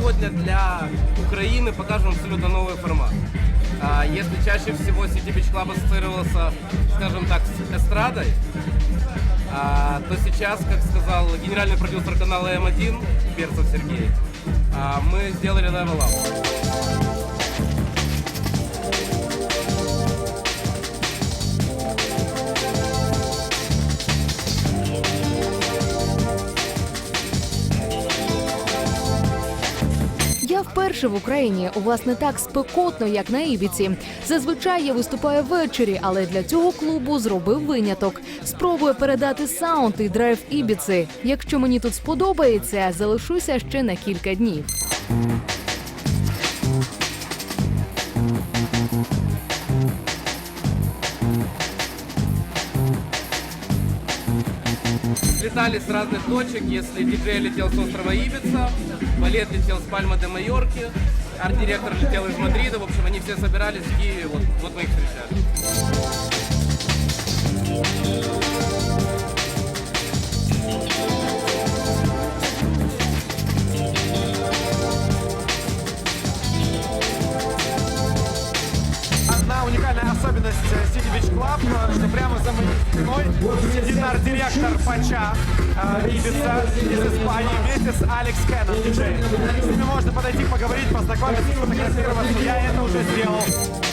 сегодня для Украины покажем абсолютно новый формат. А, если чаще всего City Beach Club ассоциировался, скажем так, с эстрадой, а, то сейчас, как сказал генеральный продюсер канала М1, Перцев Сергей, а, мы сделали Level Up. Вперше в Україні. У вас не так спекотно, як на Ібіці. Зазвичай я виступаю ввечері, але для цього клубу зробив виняток. Спробую передати саунд і драйв Ібіци. Якщо мені тут сподобається, залишуся ще на кілька днів. Летали с разных точек. Если диджей летел с острова Ибица, балет летел с Пальмы де Майорки, арт-директор летел из Мадрида. В общем, они все собирались в Киеве. Вот, вот мы их встречали. Уникальная особенность City Beach Club, что прямо за моей спиной сидит арт-директор Пача э, Ибица из Испании вместе с Алекс Кеннон, диджеем. С ними можно подойти, поговорить, познакомиться, сфотографироваться. Я это уже сделал.